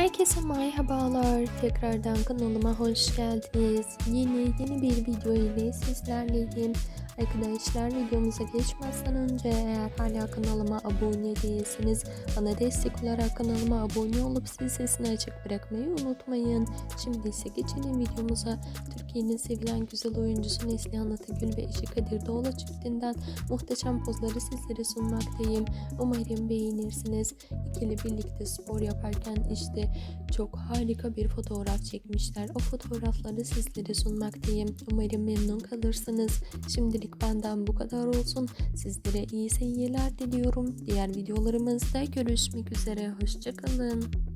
Herkese merhabalar. Tekrardan kanalıma hoş geldiniz. Yeni yeni bir video ile sizlerleyim. Arkadaşlar videomuza geçmezden önce eğer hala kanalıma abone değilseniz bana destek olarak kanalıma abone olup zil sesini açık bırakmayı unutmayın. Şimdi ise geçelim videomuza. Türkiye'nin sevilen güzel oyuncusu Neslihan Atagül ve eşi Kadir Doğulu çiftinden muhteşem pozları sizlere sunmaktayım. Umarım beğenirsiniz. İkili birlikte spor yaparken işte çok harika bir fotoğraf çekmişler. O fotoğrafları sizlere sunmaktayım. Umarım memnun kalırsınız. Şimdilik benden bu kadar olsun. Sizlere iyi seyirler diliyorum. Diğer videolarımızda görüşmek üzere. Hoşçakalın.